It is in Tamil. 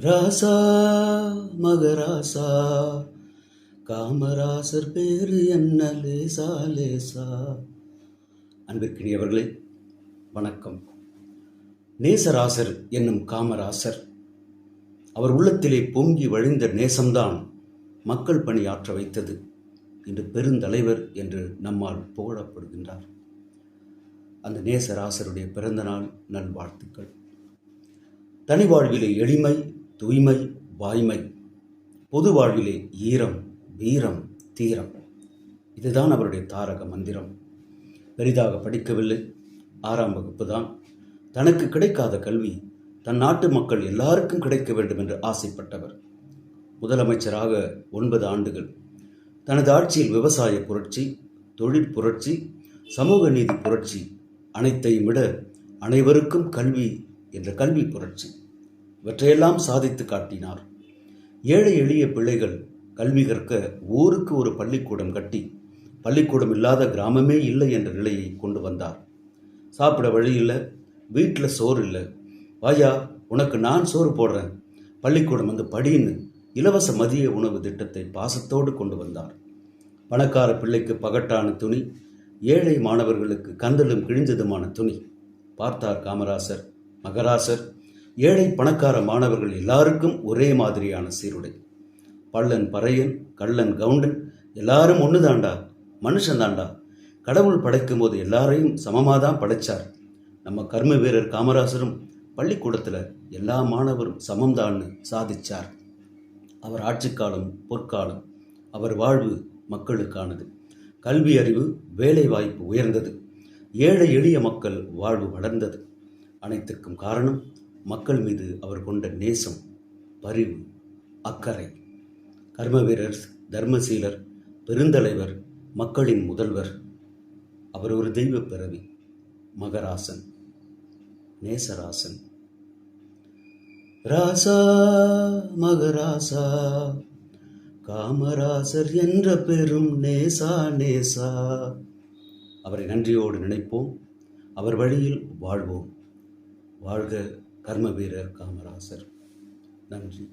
ராசா மகராசா காமராசர் பேரு என்ன லேசா லேசா அன்பிற்கினியவர்களே வணக்கம். நேசராசர் என்னும் காமராசர் அவர் உள்ளத்திலே பொங்கி வழிந்த நேசம்தான் மக்கள் பணி ஆற்ற வைத்தது இன்று பெருந்தலைவர் என்று நம்மால் புகழப்படுகின்றார். அந்த நேசராசருடைய பிறந்தநாள் நல்வாழ்த்துக்கள். தனி வாழ்விலே எளிமை தூய்மை வாய்மை பொது வாழ்விலே ஈரம் வீரம் தீரம். இதுதான் அவருடைய தாரக மந்திரம். பெரிதாக படிக்கவில்லை. ஆறாம் வகுப்பு தான் தனக்கு கிடைக்காத கல்வி தன் நாட்டு மக்கள் எல்லாருக்கும் கிடைக்க வேண்டும் என்று ஆசைப்பட்டவர். முதலமைச்சராக ஒன்பது ஆண்டுகள். தனது ஆட்சியில் விவசாய புரட்சி தொழிற் புரட்சி சமூக நீதி புரட்சி அனைத்தையும் விட அனைவருக்கும் கல்வி என்ற கல்வி புரட்சி. இவற்றையெல்லாம் சாதித்து காட்டினார். ஏழை எளிய பிள்ளைகள் கல்வி கற்க ஊருக்கு ஒரு பள்ளிக்கூடம் கட்டி பள்ளிக்கூடம் இல்லாத கிராமமே இல்லை என்ற நிலையை கொண்டு வந்தார். சாப்பிட வழி இல்லை வீட்டில் சோறு இல்லை. வாயா உனக்கு நான் சோறு போடுறேன். பள்ளிக்கூடம் வந்து படின்னு இலவச மதிய உணவு திட்டத்தை பாசத்தோடு கொண்டு வந்தார். பணக்கார பிள்ளைக்கு பகட்டான துணி ஏழை மாணவர்களுக்கு கந்தலும் கிழிஞ்சதுமான துணி. பார்த்தார் காமராசர் மகராசர் ஏழை பணக்கார மாணவர்கள் எல்லாருக்கும் ஒரே மாதிரியான சீருடை. பள்ளன் பறையன் கள்ளன் கவுண்டன் எல்லாரும் ஒன்று தாண்டா மனுஷன் தாண்டா கடவுள் படைக்கும் போது எல்லாரையும் சமமாக தான் படைச்சார். நம்ம கர்ம வீரர் காமராசரும் பள்ளிக்கூடத்தில் எல்லா மாணவரும் சமம்தான்னு சாதிச்சார். அவர் ஆட்சிக்காலம் பொற்காலம் அவர் வாழ்வு மக்களுக்கானது. கல்வி அறிவு வேலை வாய்ப்பு உயர்ந்தது. ஏழை எளிய மக்கள் வாழ்வு வளர்ந்தது. அனைத்திற்கும் காரணம் மக்கள் மீது அவர் கொண்ட நேசம் பரிவு அக்கறை. கர்மவீரர் தர்மசீலர் பெருந்தலைவர் மக்களின் முதல்வர். அவர் ஒரு தெய்வ பிறவி மகராசன் நேசராசன். ராசா மகராசா காமராசர் என்ற பெரும் நேசா நேசா. அவரை நன்றியோடு நினைப்போம். அவர் வழியில் வாழ்வோம். வாழ்க கர்ம வீரர் காமராசர். நன்றி.